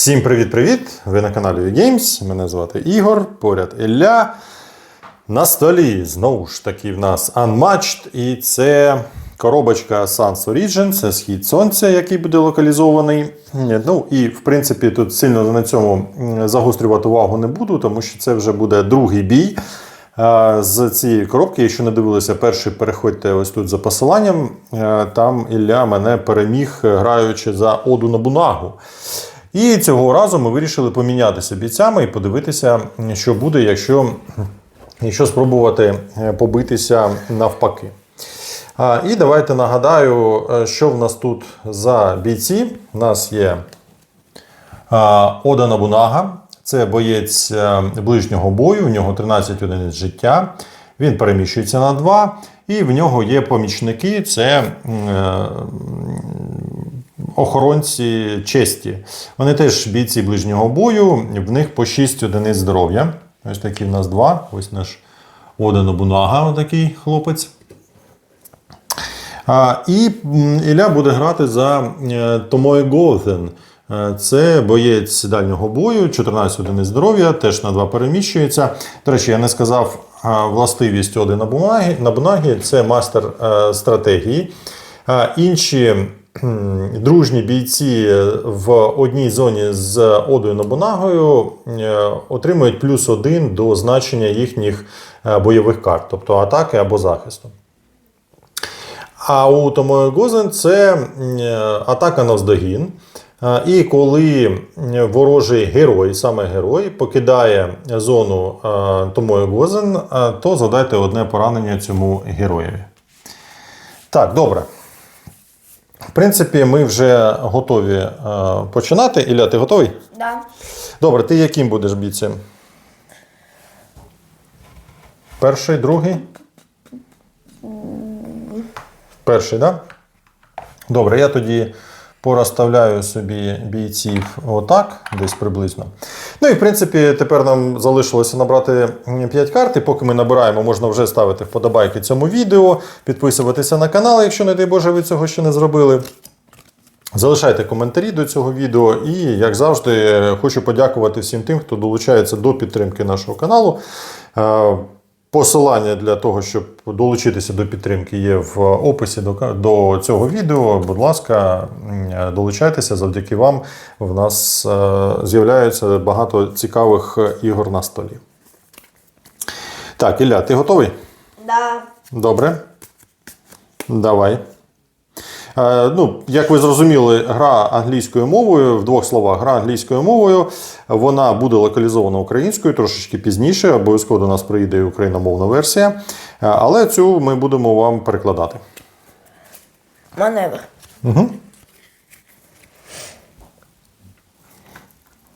Всім привіт-привіт! Ви на каналі Games. Мене звати Ігор, поряд Ілля. На столі знову ж таки в нас Unmatched, і це коробочка Sans Origin, це схід сонця, який буде локалізований. Ну і в принципі тут сильно на цьому загострювати увагу не буду, тому що це вже буде другий бій. Е, З цієї коробки, якщо не дивилися перший, переходьте ось тут за посиланням. Е, Там Ілля мене переміг, граючи за Оду Набунагу. І цього разу ми вирішили помінятися бійцями і подивитися, що буде, якщо, якщо спробувати е, побитися навпаки. І давайте нагадаю, е, що в нас тут за бійці. У нас є Ода Набунага. Це боєць е, ближнього бою, в нього 13 одиниць життя. Він переміщується на 2, і в нього є помічники. Це охоронці честі. Вони теж бійці ближнього бою, в них по 6 одиниць здоров'я. Ось такі в нас два. Ось наш Ода Набунага, такий хлопець. А, І Ілля буде грати за е, Томою Е, Це боєць дальнього бою, 14 одиниць здоров'я, теж на 2 переміщується. До речі, я не сказав властивість Оди Набунаги. Набунаги це мастер е, стратегії. Інші дружні бійці в одній зоні з Одою Набунагою е, отримують плюс один до значення їхніх е, бойових карт, тобто атаки або захисту. А у Томої Гозен це е, атака навздогін. І коли ворожий герой, саме герой, покидає зону Томої Гозен, то задайте одне поранення цьому героєві. Так, добре. В принципі, ми вже готові е, починати. Ілля, ти готовий? Да. Добре, ти яким будеш бійцем? Перший, другий? Перший, так? Да? Добре, я тоді порозставляю собі бійців отак, десь приблизно. Ну і в принципі, тепер нам залишилося набрати 5 карт, і поки ми набираємо, можна вже ставити вподобайки цьому відео, підписуватися на канал, якщо, не дай Боже, ви цього ще не зробили. Залишайте коментарі до цього відео, і, як завжди, хочу подякувати всім тим, хто долучається до підтримки нашого каналу. Посилання для того, щоб долучитися до підтримки, є в описі до, до цього відео. Будь ласка, долучайтеся. Завдяки вам в нас е, з'являється багато цікавих ігор на столі. Так, Ілля, ти готовий? Да. Добре. Давай. Е, ну, як ви зрозуміли, гра англійською мовою, в двох словах, гра англійською мовою, вона буде локалізована українською трошечки пізніше. Обов'язково до нас приїде і україномовна версія. Е, Але цю ми будемо вам перекладати. Маневр.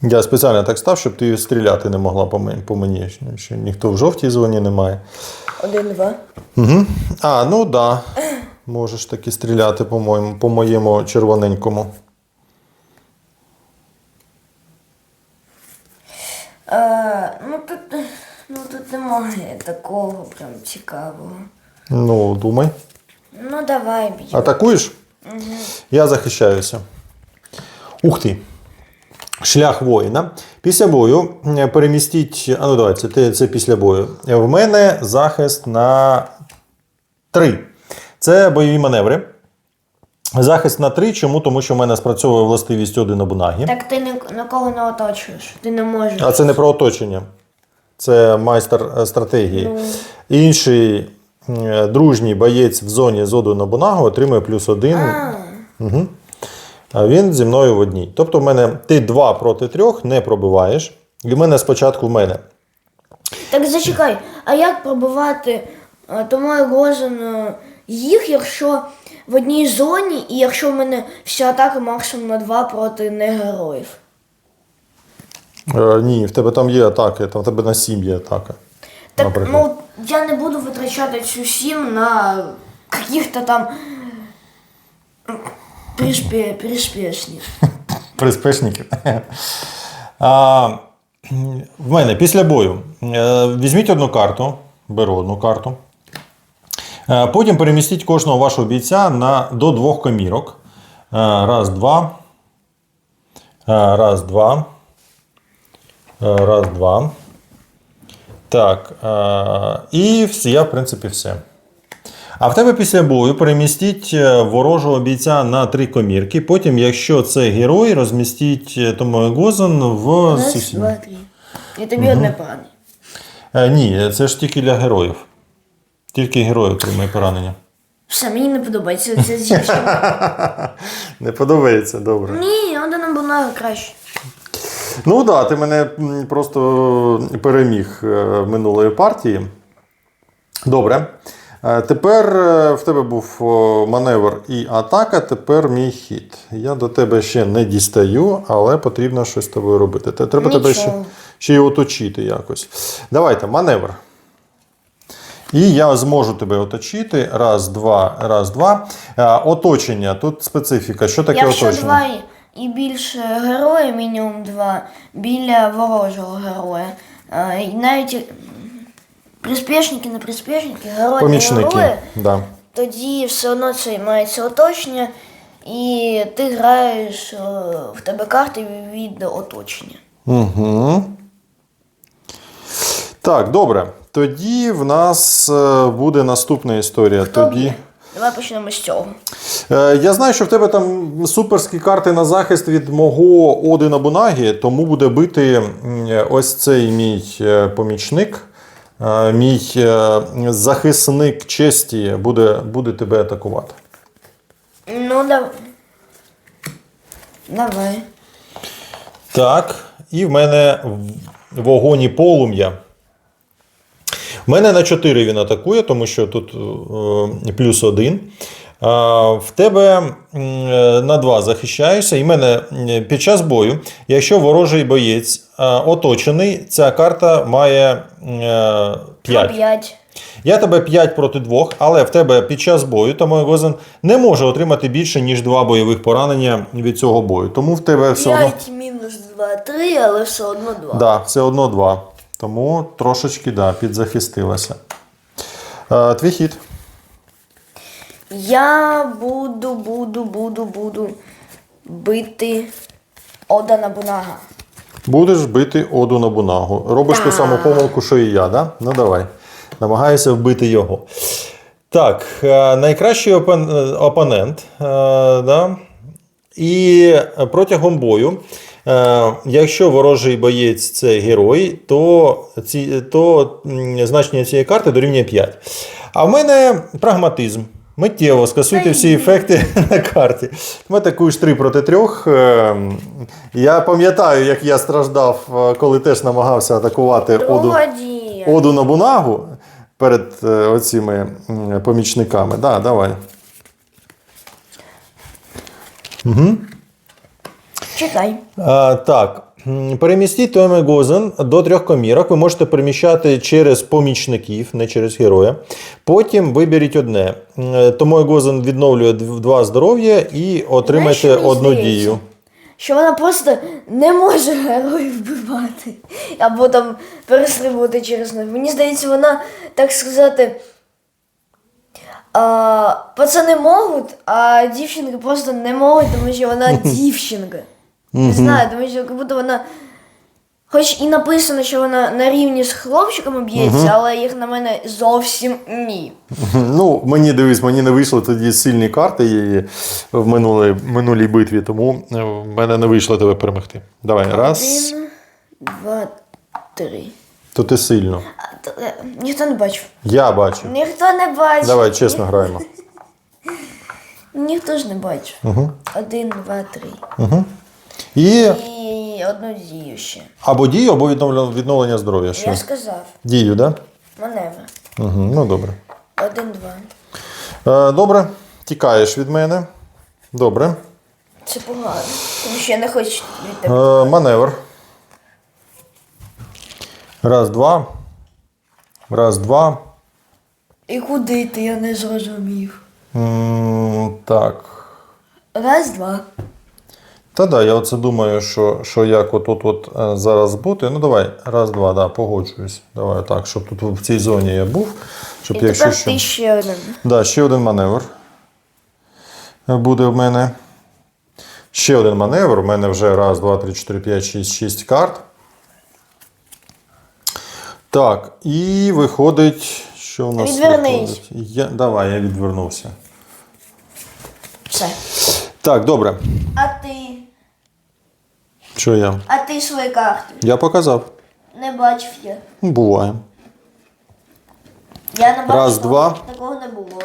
Я спеціально так став, щоб ти стріляти не могла по мені. Що ніхто в жовтій зоні немає. Один-два. Угу. А, ну так. Да. Можеш таки стріляти, по-моєму, по моєму червоненькому. Е, ну тут. Ну тут немає такого прям цікавого. Ну, думай. Ну давай б'ю. Атакуєш? Я захищаюся. Ух ти. Шлях воїна. Після бою е, перемістіть. А ну давай, це, це після бою. В мене захист на 3. Це бойові маневри. Захист на 3. Чому? Тому що в мене спрацьовує властивість один обунаги. Так ти ні- нікого не оточуєш. Ти не можеш. А це не про оточення. Це майстер е, стратегії. Інший е, дружній боєць в зоні з Одою Набунагу отримує плюс один. Угу. А він зі мною в одній. Тобто, в мене ти 2 проти 3 не пробиваєш. І в мене спочатку в мене. Так зачекай, а як пробивати е, тому Гозен е, їх, якщо в одній зоні, і якщо в мене вся атака максимум на два проти негероїв? Е, ні, в тебе там є атаки, там в тебе на 7 є атака. Так, наприклад. ну, я не буду витрачати цю сім на каких-то там приспе, приспешників. Приспешників. А, в мене після бою. е, Візьміть одну карту, беру одну карту. Е, Потім перемістіть кожного вашого бійця на, до двох комірок. Е, Раз, два. Раз, два. Раз, два. Так. І все, я, в принципі, все. А в тебе після бою перемістіть е, ворожого бійця на три комірки. Потім, якщо це герой, розмістіть е, Томою Гозен в сусідній. І тобі одне поранення. Е, ні, це ж тільки для героїв. Тільки герой отримає поранення. Все, мені не подобається це зічка. Не подобається, добре. Ні, Одана Бунага краще. Ну так, да, ти мене м, просто переміг е, минулої партії. Добре. Е, Тепер е, в тебе був о, маневр і атака, тепер мій хід. Я до тебе ще не дістаю, але потрібно щось з тобою робити. Те- Треба тебе ще, Нічого. ще й оточити якось. Давайте, маневр. І я зможу тебе оточити. Раз, два, раз, два. Е, Оточення. Тут специфіка. Що таке Якщо оточення? два і більше героїв, мінімум два, біля ворожого героя. е, І навіть приспішники, не приспішники, герої, Помічники. герої, Да. тоді все одно це мається оточення, і ти граєш е, в тебе карти від оточення. Угу. Так, добре. Тоді в нас е, буде наступна історія. Хто Тоді. б'є? Давай почнемо з цього. Е, Я знаю, що в тебе там суперські карти на захист від мого Одина Бунагі, тому буде бити ось цей мій е, помічник, мій захисник честі буде, буде тебе атакувати. Ну, давай. Давай. Так, і в мене в- вогонь і полум'я. В мене на 4 він атакує, тому що тут е, плюс 1. В тебе е, на 2 захищаєшся, і в мене під час бою, якщо ворожий боєць е, оточений, ця карта має 5. П'ять. Я тебе 5 проти 2, але в тебе під час бою тому Гозен не може отримати більше, ніж 2 бойових поранення від цього бою. Тому в тебе все одно. П'ять мінус два, три, але все одно два. Да, все одно 2. Тому трошечки да, підзахистилася. Е, твій хід. Я буду, буду, буду, буду бити Одана Бунага. Будеш бити Оду на Бунагу. Робиш ту саму помилку, що і я, да? Ну давай. Намагаюся вбити його. Так, е, найкращий опон- е, опонент. е, Да? І протягом бою, якщо ворожий боєць це герой, то, ці, то значення цієї карти дорівнює 5. А в мене прагматизм. Миттєво скасуйте всі ефекти на карті. Ми атакуєш 3 проти 3. Я пам'ятаю, як я страждав, е, коли теж намагався атакувати Оду. Оду Набунагу перед е, оціми помічниками. Да, давай. Чекай. А, так. Перемістіть Томе Гозен до трьох комірок. Ви можете переміщати через помічників, не через героя. Потім виберіть одне. Тому Гозен відновлює два здоров'я і отримайте Знаєш, одну здається? дію. Що вона просто не може героїв вбивати. Або там перестрибувати через них. Мені здається, вона, так сказати. А, пацани можуть, а дівчинки просто не можуть, тому що вона дівчинка. Не знаю, тому що як будто вона. Хоч і написано, що вона на рівні з хлопчиками б'ється, але їх на мене зовсім ні. Ну, мені дивись, мені не вийшли тоді сильні карти її в минулій, минулій битві, тому е, в мене не вийшло тебе перемогти. Давай, раз. Один, два, три. То ти сильно. А, то, е, ніхто не бачив. Я бачу. Ніхто не бачив. Давай, чесно граємо. Ніхто ж не бачив. Один, два, три. Угу. І І одну дію ще. або дію, або відновлення, відновлення здоров'я. Що? Я сказав. Дію, так? Да? Маневр. Угу. Ну, добре. Один, два. Е, добре, тікаєш від мене. Добре. Це погано. Тому що я не хочу від тебе. Е, маневр. Раз, два. Раз, два. І куди ти, я не зрозумів. М, так. Раз, два. Та да, я оце думаю, що, що як отут от е, зараз бути. Ну давай, раз, два, да, погоджуюсь. Давай так, щоб тут в цій зоні я був. Щоб І якщо тепер що. ти ще один. Да, ще один маневр. Буде в мене. Ще один маневр. У мене вже раз, два, три, чотири, п'ять, шість, шість карт. Так, і виходить, що в нас Відвернись. Я, давай, я відвернувся. Все. Так, добре. А? Що я? А ти свої карти? Я показав. Не бачив я. Буває. Я не бачив. Раз, два. Такого не було.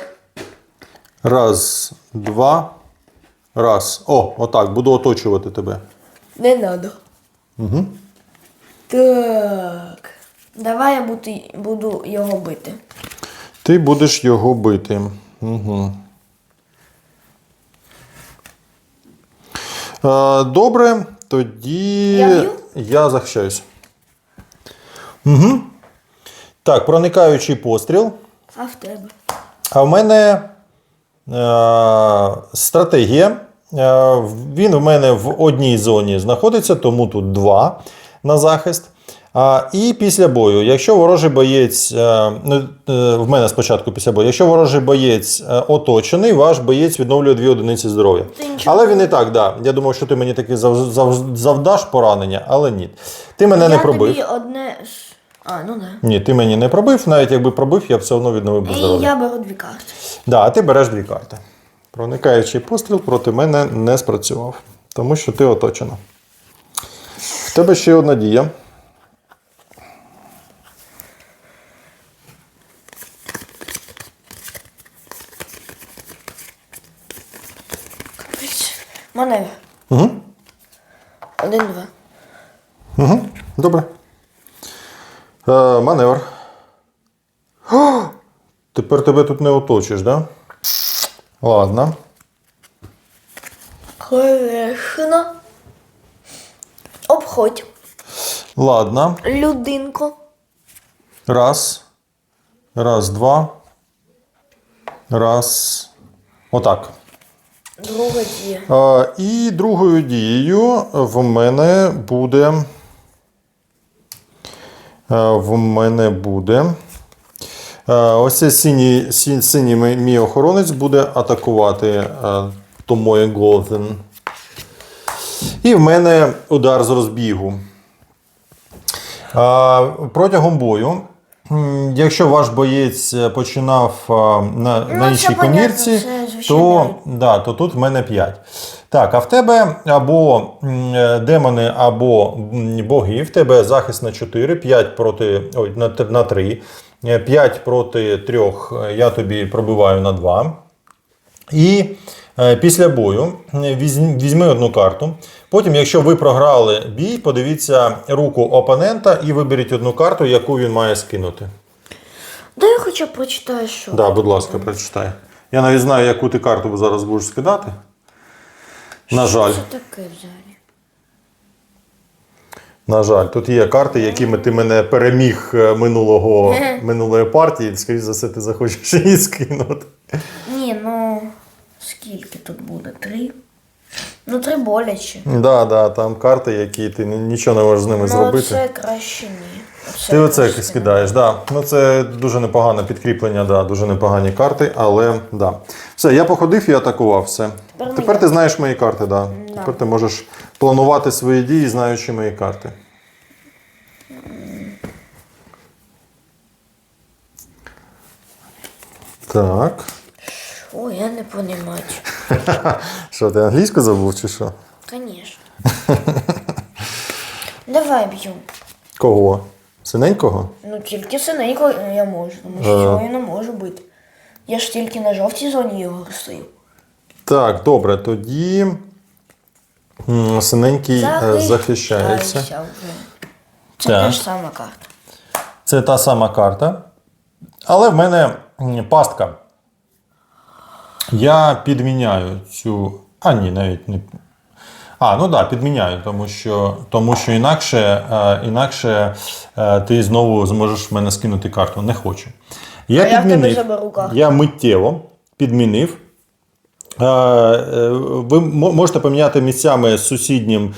Раз, два. Раз. О, отак, буду оточувати тебе. Не надо. Угу. Так. Давай я буду, буду його бити. Ти будеш його бити. Угу. Е, добре, тоді Я б'ю? я захищаюсь. Угу. Так, проникаючий постріл. А в тебе? А в мене е, стратегія. Е, він в мене в одній зоні знаходиться, тому тут два на захист. А, і після бою, якщо ворожий боєць, е, ну, е, в мене спочатку після бою, якщо ворожий боєць е, оточений, ваш боєць відновлює дві одиниці здоров'я. Але він і так, да. Я думав, що ти мені таки зав, зав, завдаш поранення, але ні. Ти мене я не пробив. тобі одне. А, ну да. Ні, ти мені не пробив, навіть якби пробив, я б все одно відновив би здоров'я. я беру дві карти. Да, а ти береш дві карти. Проникаючий постріл проти мене не спрацював, тому що ти оточена. В тебе ще одна дія. Маневр. Угу. Один-два. Угу. Добре. Е, маневр. О! Тепер тебе тут не оточиш, да? Ладно. Конечно. Обходь. Ладно. Людинку. Раз. Раз, два. Раз. Отак. Друга дія. І другою дією в мене буде. В мене буде. Ось цей синій, сі- синій мій- охоронець буде атакувати Томоє Голден. І в мене удар з розбігу. Протягом бою, якщо ваш боєць е, починав а, на, на іншій комірці, то, да, то тут в мене 5. Так, а в тебе або е, демони, або боги, в тебе захист на 4, 5 проти ой, на, на 3, 5 проти 3 я тобі пробиваю на 2. І е, після бою е, візьми одну карту. Потім, якщо ви програли бій, подивіться руку опонента і виберіть одну карту, яку він має скинути. Дай я хоча б прочитаю, що. Да, будь ласка, прочитай. Я навіть знаю, яку ти карту зараз будеш скидати. На жаль, Що це таке взагалі? на жаль, тут є карти, якими ти мене переміг е, минулого, минулої партії. Скоріше за все, ти захочеш її скинути. Ні, ну скільки тут буде? Три? Ну, три боляче. Да, да, там карти, які ти нічого не можеш з ними Ну, зробити. це краще ні. Оце Ти оце скидаєш, да. Ну це дуже непогане підкріплення, да, дуже непогані карти, але да. Все, я походив і атакував все. Тепер Тепер ти знаєш мої карти, да. Да. Тепер ти можеш планувати свої дії, знаючи мої карти. Так. О, я не понимаю. Що, ти англійську забув чи що? Конечно. Давай б'ю. Кого? Синенького? Ну тільки синенько я можу, тому що Ага. цього я не можу бити. Я ж тільки на жовтій зоні його стою. Так, добре, тоді м, синенький е, захищається. Вже. Це Так. та ж сама карта. Це та сама карта. Але в мене м, пастка. Я підміняю цю. А, ні, навіть не. А, ну так, да, підміняю, тому що, тому що інакше, е, інакше е, ти знову зможеш в мене скинути карту. Не хочу. Я А я в тебе підмінив. карту. Я миттєво підмінив. Е, Ви можете поміняти місцями з сусіднім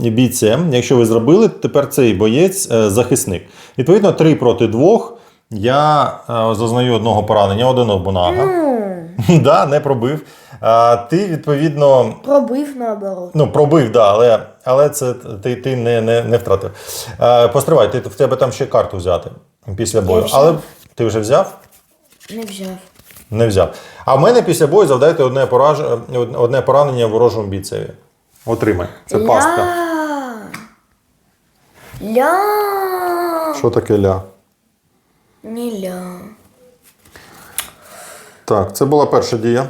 бійцем. Якщо ви зробили, тепер цей боєць захисник. Відповідно, 3 проти 2 я зазнаю одного поранення, один обунага. Да, не пробив. А, ти, відповідно, Пробив наоборот. ну, пробив, да, але, але це ти, ти не, не, не втратив. А, постривай, ти, в тебе там ще карту взяти після бою. Але ти вже взяв? Не взяв. Не взяв. А в мене після бою завдайте одне, пораж... одне поранення ворожому бійцеві. Отримай. Це пастка. Ля. Ля. Що таке ля? Не ля. Так, це була перша дія.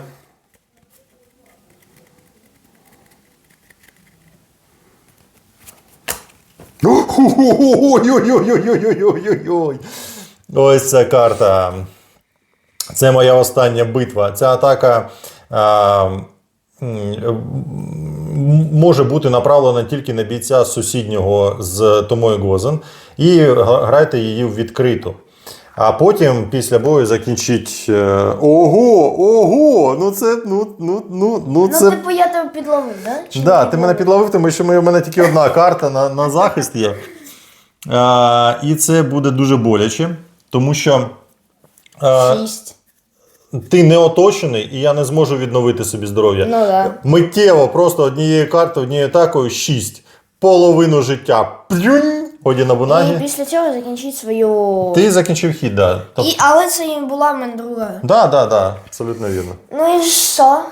Ой-ой-ой-ой-ой-ой-ой-ой-ой. Ось ця карта. Це моя остання битва. Ця атака а, може бути направлена тільки на бійця сусіднього з Томою Гозен. І грайте її в відкриту. А потім після бою закінчить. е, Ого, ого! Ну це ну, ну, ну, ну Ну, це. типу, я тебе підловив, да? Чи Да, ти мене підловив, тому що у мене тільки одна карта на, на захист є. А, і це буде дуже боляче, тому що а, Шість. ти не оточений, і я не зможу відновити собі здоров'я. Ну да. Миттєво, просто однією картою, однією атакою 6. Половину життя. Плюнь! Годі на І після цього закінчить свою. Ти закінчив хід, да. Тоб- І, але це і була в мене друга. Да, да, да, абсолютно вірно. Ну і що?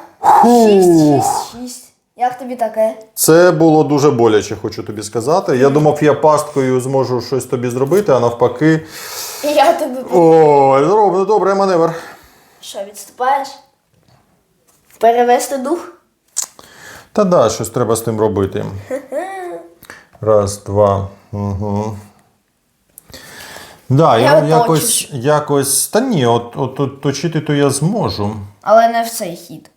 Шість, шість, шість. Як тобі таке? Це було дуже боляче, хочу тобі сказати. Я думав, я пасткою зможу щось тобі зробити, а навпаки. Я тобі. О, добре, добре маневр. Що, відступаєш? Перевести дух? Та да, щось треба з тим робити. Раз, два. Угу. Да, я, Я якось, якось. Та ні, от, от, от точити то я зможу. Але не в цей хід.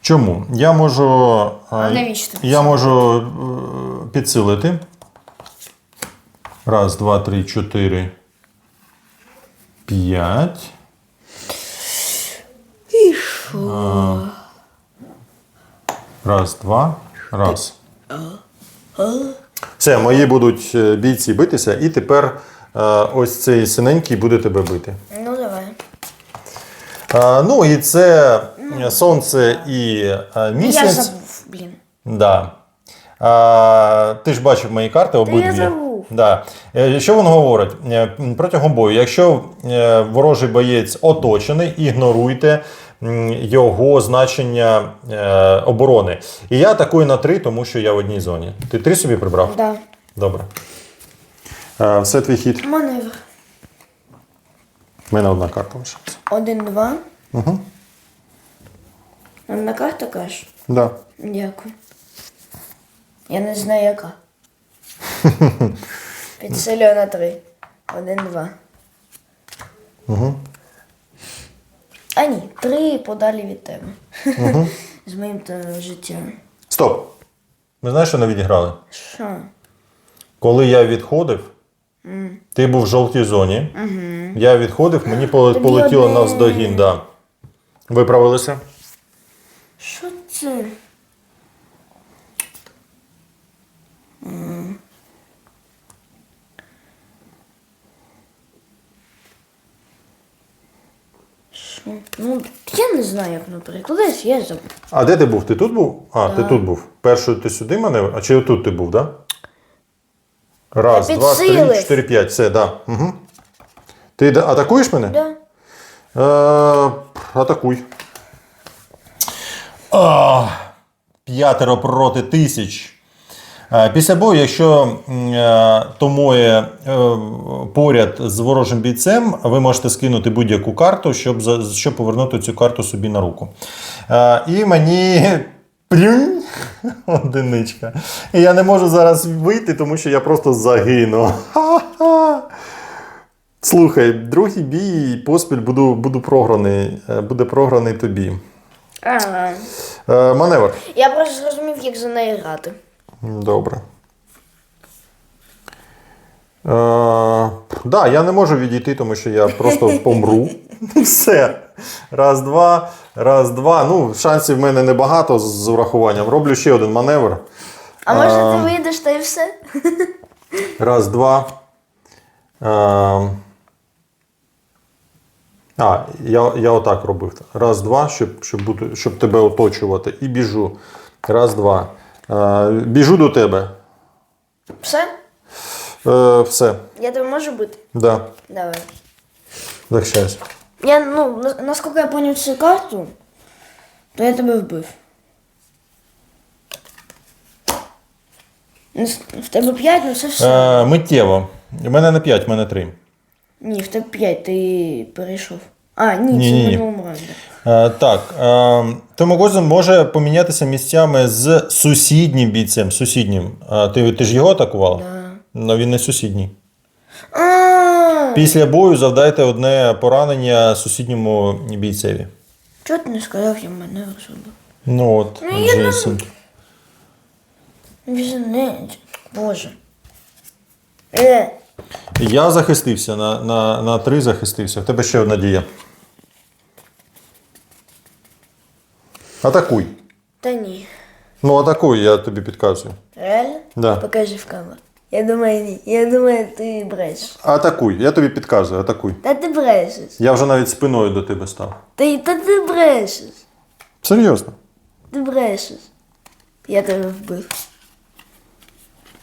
Чому? Я можу. е, А навіщо тобі Я можу е, підсилити. Раз, два, три, чотири. П'ять. І що? Раз, два. Раз. Все, мої будуть е, бійці битися, і тепер е, ось цей синенький буде тебе бити. Ну давай. Е, ну і це е, сонце і е, Я місяць. забув, блін. Да. А, ти ж бачив мої карти обидві. Забув. Да. Е, Що він говорить? Е, Протягом бою, якщо е, ворожий боєць оточений, ігноруйте його значення оборони. І я атакую на 3, тому що я в одній зоні. Ти 3 собі прибрав? Да. Добре. Е, Все твій хід. Маневр. У мене одна карта лишилася. Один, два. Угу. Одна карта кажеш? Да. Дякую. Я не знаю яка. Підсилюю на три. Один, два. Угу. А ні, три подалі від тебе. З моїм та життям. Стоп. Ми знаєш, що не відіграли? Що? Коли я відходив, ти був в жовтій зоні. Я відходив, мені Тобі полетіло одне. навздогін. Да. Виправилися? Що це? М. Ну, я не знаю, як воно перекладається, я забув. А де ти був? Ти тут був? А, ти тут був. Першою ти сюди мене, а чи отут ти був, так? Да? Раз, Я два, три, підсилив. чотири, п'ять. Все, да. Угу. Ти атакуєш мене? Да? Е, атакуй. А, п'ятеро проти тисяч. Е, Після бою, якщо е, томоє е, поряд з ворожим бійцем, ви можете скинути будь-яку карту, щоб, щоб повернути цю карту собі на руку. І мені плюнь, одиничка. І я не можу зараз вийти, тому що я просто загину. Ха-ха. Слухай, другий бій поспіль буду, буду програний, буде програний тобі. Ага. Е, маневр. Я просто зрозумів, як за неї грати. Добре. Е, да, я не можу відійти, тому що я просто помру. Все. Раз, два, раз, два. Ну, шансів в мене небагато з- урахуванням. Роблю ще один маневр. А може ти вийдеш та і все? Раз, два. Е, А, я, я отак робив. Раз, два, щоб, щоб, бути, щоб тебе оточувати. І біжу. Раз, два. Біжу до тебе. Все? Е, все. Я тебе можу бити? Да. Давай. Захищайся. Я, ну, на- наскільки я поняв цю карту, то я тебе вбив. Нас- В тебе 5, ну це все. Е, миттєво. У мене не 5, у мене 3. Ні, в тебе 5, ти перейшов. А, ні, Ні, ні, ні. минулому раунді. Е, так. Е, Томогозен може помінятися місцями з сусіднім бійцем. Сусіднім. Е, ти, ти ж його атакував? Да. Ну, він не сусідній. А, Після бою завдайте одне поранення сусідньому бійцеві. чого ти не сказав, я мене зробив? Ну от, Ну, я Джейсон. Візинець. Боже. Е, Я захистився, на, на, на три захистився. В тебе ще одна дія. Атакуй. та ні. Ну, атакуй, я тобі підказую. Реально? Да. Покажи в камеру. Я думаю, ні. Я думаю, ти брешеш. Атакуй, я тобі підказую, атакуй. Та ти брешеш. Я вже навіть спиною до тебе став. Та, та ти брешеш. Серйозно. Ти брешеш. Я тебе вбив.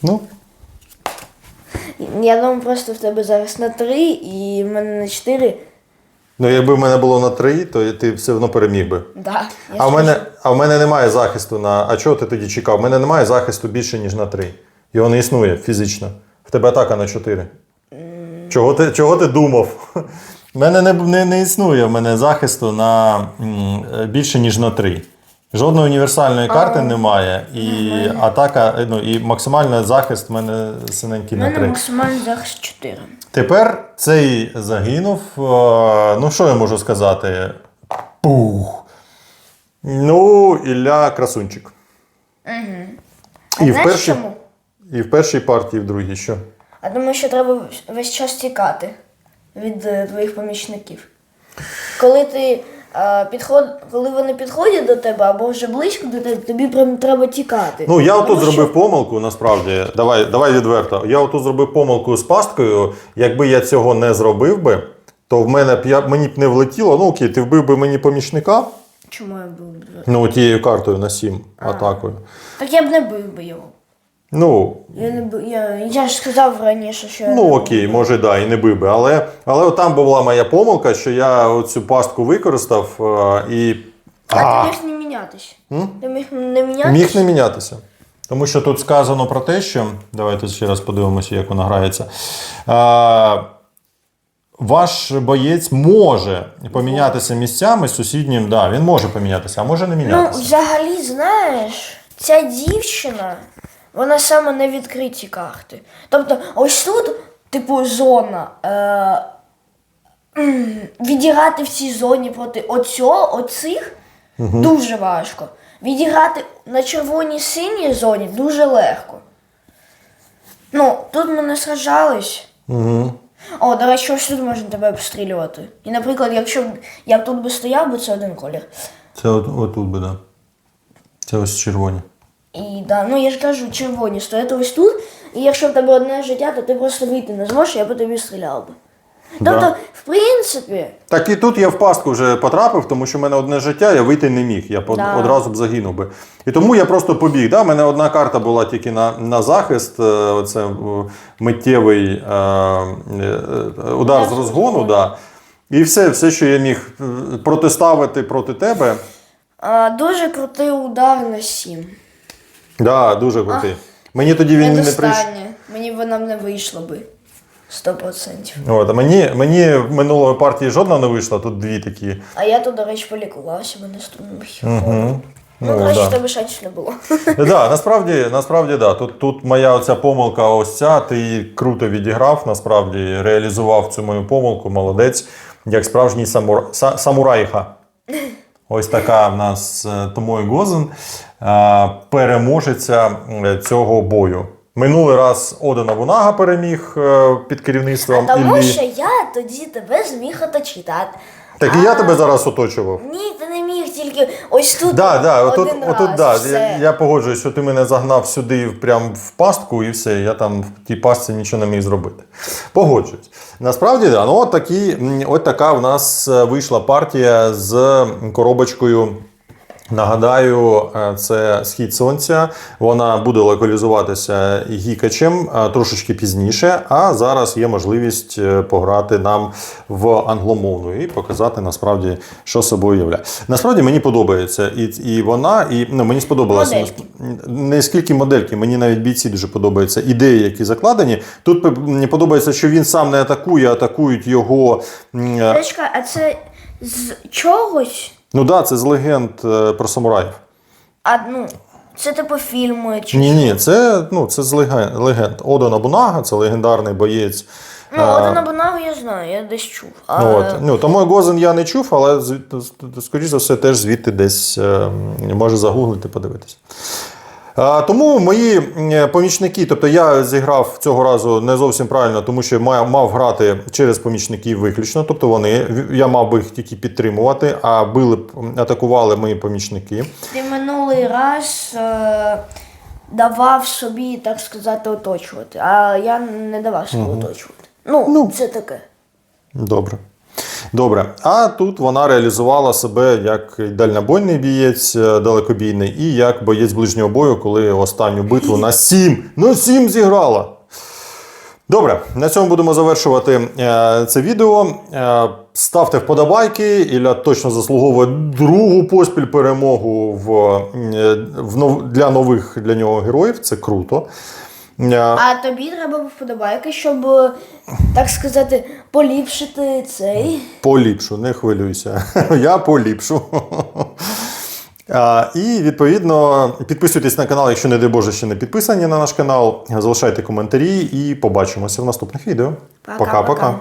Ну, Я думаю, просто в тебе зараз на 3 і в мене на 4. Ну якби в мене було на три, то ти все одно переміг би. Да, я А в, мене, а в мене немає захисту на. А чого ти тоді чекав? У мене немає захисту більше, ніж на три. Його не існує фізично. В тебе атака на 4. Чого ти, чого ти думав? У мене не, не, не існує в мене захисту на е, більше, ніж на 3. Жодної універсальної карти немає. І атака, е, ну, і максимальний захист в мене синенький на мене 3. максимальний захист 4. Тепер цей загинув. Е, Ну, що я можу сказати? Пух. Ну, Ілля красунчик. А І в, першій, чому? і в першій партії, і в другій що? А думаю, що треба весь час тікати від е, твоїх помічників. Коли ти підход... коли вони підходять до тебе або вже близько до тебе, тобі прям треба тікати. Ну, я отут що- зробив помилку, насправді. Давай, давай відверто. Я отут зробив помилку з пасткою. Якби я цього не зробив би, то в мене б я, мені б не влетіло. Ну окей, ти вбив би мені помічника. Чому я був? Ну, тією картою на 7 атакою. Так я б не бив би його. Ну, Я не бив, я, я ж сказав раніше, що я Ну бив. окей, може, да, і не бив би. Але, але там була моя помилка, що я цю пастку використав е, і А, А, ти міг не мінятись. Ти міг не мінятись? міг не мінятися. Тому що тут сказано про те, що. Давайте ще раз подивимося, як вона грається. Е, ваш боєць може помінятися місцями з сусіднім. Да, він може помінятися, а може не Ну, мінятися. взагалі, знаєш, ця дівчина, вона саме на відкриті карти. Тобто, ось тут, типу, зона. Е- відіграти в цій зоні проти оцього, оцих дуже важко. Відіграти на червоній синій зоні дуже легко. Ну, тут ми не сражались. Угу. О, до речі, ось тут можна тебе обстрілювати. І, наприклад, якщо б я б тут би стояв, бо це один колір. Це от, отут би, да. Це ось червоні. І да, ну я ж кажу, червоні стоять ось тут, і якщо в тебе одне життя, то ти просто вийти не зможеш, я по тобі стріляв би. Тобто, Да. в принципі, Так і тут я в пастку вже потрапив, тому що в мене одне життя, я вийти не міг. Я Да. одразу б загинув би. І тому я просто побіг. Да? У мене одна карта була тільки на, на захист, е, оце е, миттєвий е, е, удар з розгону. Да. І все, все, що я міг е, протиставити проти тебе, а, дуже крутий удар на 7. Да, дуже крутий. Мені тоді він не прийшов. Мені вона б не вийшла би. 100%. От, а мені, мені в минулої партії жодна не вийшла, тут дві такі. А я тут, до речі, полікувався, мене струмив. Угу. Ну, до речі, в тебе шансів не було. Да, насправді, насправді, да. Тут, тут моя оця помилка ось ця, ти її круто відіграв, насправді реалізував цю мою помилку, молодець, як справжній самура... са- самурайха. Ось така в нас е, Томой Гозен, е, переможеця е, цього бою. Минулий раз Ода Набунага переміг під керівництвом Тому Іллі. що я тоді тебе зміг оточити. Так і я тебе зараз оточував. Ні, ти не міг тільки ось тут Да, да, отут, один отут, раз, да. все. Я, я погоджуюсь, що ти мене загнав сюди прям в пастку і все. Я там в тій пастці нічого не міг зробити. Погоджуюсь. Насправді, да, ну от, такі, м, от така в нас е, вийшла партія з коробочкою. Нагадаю, е, це схід сонця. Вона буде локалізуватися гікачем е, трошечки пізніше. А зараз є можливість е, пограти нам в англомовну і показати насправді, що собою являє. Насправді мені подобається і, і вона, і ну, мені сподобалося Модельки. не скільки модельки, мені навіть бійці дуже подобаються ідеї, які закладені. Тут мені подобається, що він сам не атакує, атакують його. е, а це з чогось? Ну да, це з легенд е, про самураїв. А ну, це типу фільми чи Ні, ні, це, ну, це з леген- легенд. Одо Набунага, це легендарний боєць. Ну, А, один я знаю, я десь чув. А, От. Ну, тому Гозен я не чув, але скоріш за все, теж звідти десь е, може загуглити, подивитися. А, Тому мої е, помічники, тобто я зіграв цього разу не зовсім правильно, тому що мав, мав грати через помічників виключно. Тобто вони, я мав би їх тільки підтримувати, а били б, атакували мої помічники. Ти минулий раз е, давав собі, так сказати, оточувати, а я не давав собі оточувати. Ну, це таке. Добре. Добре. А тут вона реалізувала себе як дальнобойний бієць е, далекобійний, і як боєць ближнього бою, коли останню битву на 7. Ну, 7 зіграла. Добре, на цьому будемо завершувати е, це відео. Е, ставте вподобайки. Ілля точно заслуговує другу поспіль перемогу в, в для нових для нього героїв. Це круто. А тобі треба вподобайки, щоб, е, так сказати, поліпшити цей. Поліпшу, не хвилюйся. Я поліпшу. А, І відповідно підписуйтесь на канал, якщо не дай Боже ще не підписані на наш канал. Залишайте коментарі і побачимося в наступних відео. Пока-пока.